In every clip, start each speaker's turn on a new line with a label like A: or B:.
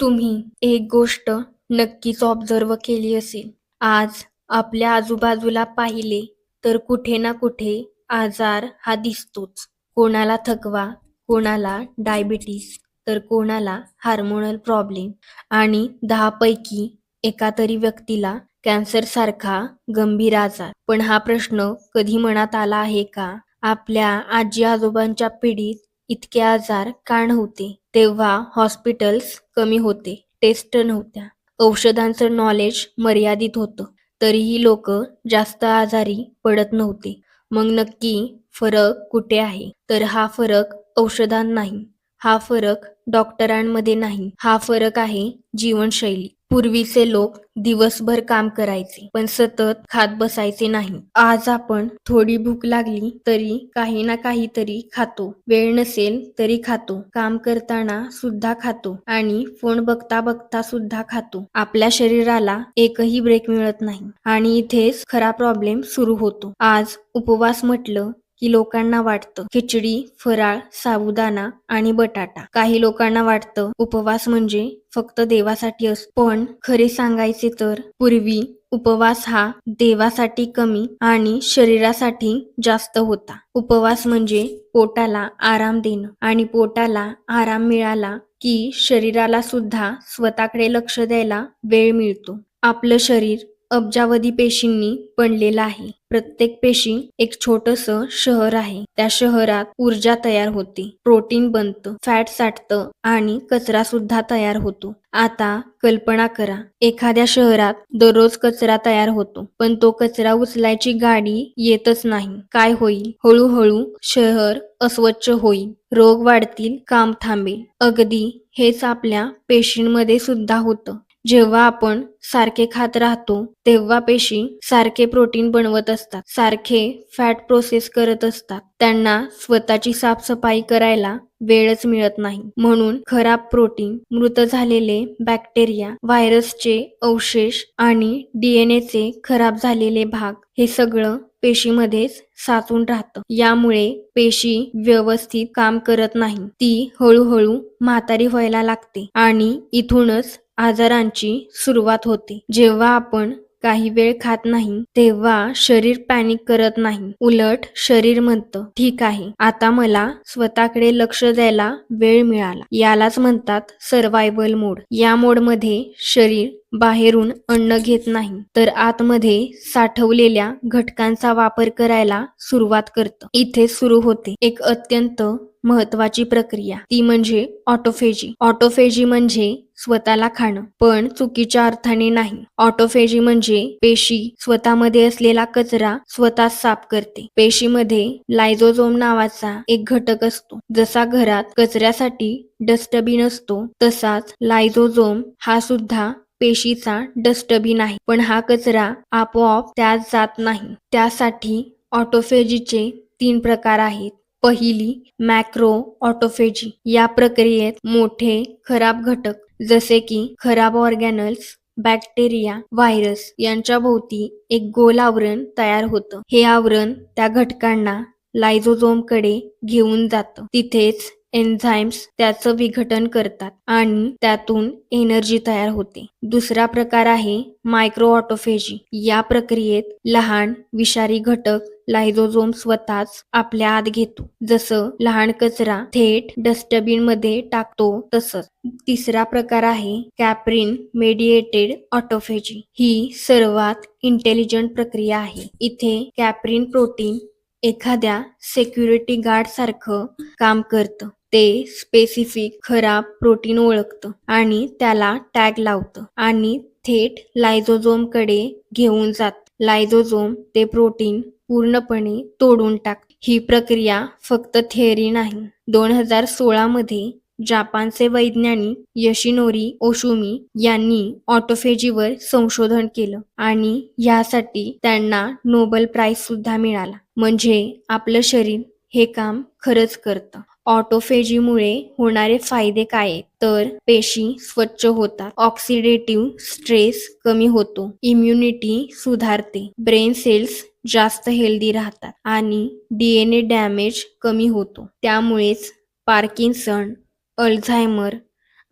A: तुम्ही एक गोष्ट नक्कीच ऑब्झर्व केली असेल. आज आपल्या आजूबाजूला पाहिले तर कुठे ना कुठे आजार हा दिसतोच. कोणाला थकवा कोणाला डायबिटीस तर कोणाला हार्मोनल प्रॉब्लेम आणि दहापैकी एका तरी व्यक्तीला कॅन्सर सारखा गंभीर आजार. पण हा प्रश्न कधी मनात आला आहे का? आपल्या आजी आजोबांच्या पिढीत इतके आजार का नव्हते तेव्हा हॉस्पिटल्स कमी होते. टेस्ट नव्हत्या. औषधांचं नॉलेज मर्यादित होतं. तरीही लोक जास्त आजारी पडत नव्हते. मग नक्की फरक कुठे आहे? तर हा फरक औषधांत नाही हा फरक डॉक्टरांमध्ये नाही. हा फरक आहे जीवनशैली. पूर्वीचे लोक दिवसभर काम करायचे पण सतत खात बसायचे नाही. आज आपण थोडी भूक लागली तरी काही ना काहीतरी खातो. वेळ नसेल तरी खातो. काम करताना सुद्धा खातो आणि फोन बघता बघता सुद्धा खातो. आपल्या शरीराला एकही ब्रेक मिळत नाही आणि इथेच खरा प्रॉब्लेम सुरू होतो. आज उपवास म्हटलं की लोकांना वाटतं खिचडी फराळ साबुदाणा आणि बटाटा. काही लोकांना वाटतं उपवास म्हणजे फक्त देवासाठी असतो पण खरे सांगायचे तर पूर्वी उपवास हा देवासाठी कमी आणि शरीरासाठी जास्त होता. उपवास म्हणजे पोटाला आराम देणं आणि पोटाला आराम मिळाला की शरीराला सुद्धा स्वतःकडे लक्ष द्यायला वेळ मिळतो. आपलं शरीर अब्जावधी पेशींनी बनलेला आहे. प्रत्येक पेशी एक छोटस शहर आहे. त्या शहरात ऊर्जा तयार होते. प्रोटीन बनतं फॅट साठतं आणि कचरा सुद्धा तयार होतो. आता कल्पना करा एखाद्या शहरात दररोज कचरा तयार होतो पण तो कचरा उचलायची गाडी येतच नाही. काय होईल? हळूहळू शहर अस्वच्छ होईल. रोग वाढतील काम थांबेल. अगदी हेच आपल्या पेशींमध्ये सुद्धा होतं. जेव्हा आपण सारखे खात राहतो तेव्हा पेशी सारखे प्रोटीन बनवत असतात सारखे फॅट प्रोसेस करत असतात. त्यांना स्वतःची साफसफाई करायला वेळच मिळत नाही. म्हणून खराब प्रोटीन मृत झालेले बॅक्टेरिया व्हायरसचे अवशेष आणि डीएनएचे खराब झालेले भाग हे सगळं पेशीमध्येच साचून राहतं. यामुळे पेशी व्यवस्थित काम करत नाही. ती हळूहळू म्हातारी व्हायला लागते आणि इथूनच आजारांची सुरुवात होते. जेव्हा आपण काही वेळ खात नाही तेव्हा शरीर पॅनिक करत नाही. उलट शरीर म्हणतं ठीक आहे आता मला स्वतःकडे लक्ष द्यायला वेळ मिळाला. यालाच म्हणतात सर्वायवल मोड या मोडमध्ये शरीर बाहेरून अन्न घेत नाही तर आतमध्ये साठवलेल्या घटकांचा वापर करायला सुरुवात करतं. इथे सुरू होते. एक अत्यंत महत्वाची प्रक्रिया. ती म्हणजे ऑटोफेजी. ऑटोफेजी म्हणजे स्वतःला खाणं पण चुकीच्या अर्थाने नाही. ऑटोफेजी म्हणजे पेशी स्वतःमध्ये असलेला कचरा स्वतः साफ करते. पेशीमध्ये लायझोझोम नावाचा एक घटक असतो. जसा घरात कचऱ्यासाठी डस्टबिन असतो तसाच लायझोझोम हा सुद्धा पेशीचा डस्टबिन आहे. पण हा कचरा आपोआप त्यात जात नाही. त्यासाठी ऑटोफेजीचे तीन प्रकार आहेत. पहिली मॅक्रो ऑटोफेजी. या प्रक्रियेत मोठे खराब घटक जसे की खराब ऑर्गॅनल्स बॅक्टेरिया व्हायरस यांच्या भोवती एक गोल आवरण तयार होतं. हे आवरण त्या घटकांना लायझोझोमकडे घेऊन जातं. तिथेच एन्झाईम्स त्याचं विघटन करतात आणि त्यातून एनर्जी तयार होते. दुसरा प्रकार आहे मायक्रो ऑटोफेजी या प्रक्रियेत लहान विषारी घटक लायझोझोम स्वतःच आपल्या आत घेतो. जसं लहान कचरा थेट डस्टबिनमध्ये टाकतो तसंच. तिसरा प्रकार आहे कॅप्रिन मेडिएटेड ऑटोफेजी ही सर्वात इंटेलिजंट प्रक्रिया आहे. इथे कॅप्रिन प्रोटीन एखाद्या सेक्युरिटी गार्ड सारखं काम करतं. ते स्पेसिफिक खराब प्रोटीन ओळखतं आणि त्याला टॅग लावतं आणि थेट लायझोझोमकडे घेऊन जात. लायझोझोम ते प्रोटीन पूर्णपणे तोडून टाक. ही प्रक्रिया फक्त थेअरी नाही. दोन हजार सोळा मध्ये जापानचे वैज्ञानिक यशिनोरी ओशुमी यांनी ऑटोफेजीवर संशोधन केलं आणि यासाठी त्यांना नोबल प्राइज सुद्धा मिळाला. म्हणजे आपलं शरीर हे काम खरंच करतं. ऑटोफेजीमुळे होणारे फायदे काय? तर पेशी स्वच्छ होतात. ऑक्सिडेटिव्ह स्ट्रेस कमी होतो. इम्युनिटी सुधारते. ब्रेन सेल्स जास्त हेल्दी राहतात आणि डीएनए डॅमेज कमी होतो. त्यामुळेच पार्किन्सन अल्झायमर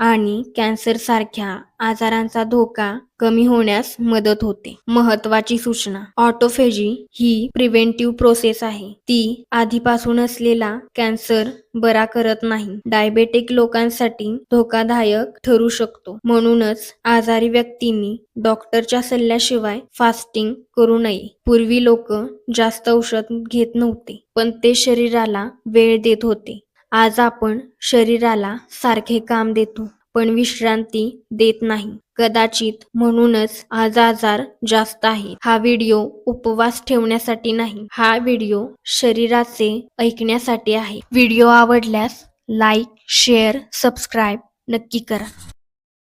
A: आणि कॅन्सर सारख्या आजारांचा धोका कमी होण्यास मदत होते. महत्वाची सूचना ऑटोफेजी ही प्रिव्हेंटिव्ह प्रोसेस आहे. ती आधीपासून असलेला कॅन्सर बरा करत नाही. डायबेटिक लोकांसाठी धोकादायक ठरू शकतो. म्हणूनच आजारी व्यक्तींनी डॉक्टरच्या सल्ल्याशिवाय फास्टिंग करू नये. पूर्वी लोक जास्त औषध घेत नव्हते पण ते शरीराला वेळ देत होते. आज आपण शरीराला सारखे काम देतो पण विश्रांती देत नाही. कदाचित म्हणूनच आज आजार जास्त आहे हा व्हिडिओ उपवास ठेवण्यासाठी नाही हा व्हिडिओ शरीराचे ऐकण्यासाठी आहे. व्हिडिओ आवडल्यास लाईक शेअर सबस्क्राईब नक्की करा.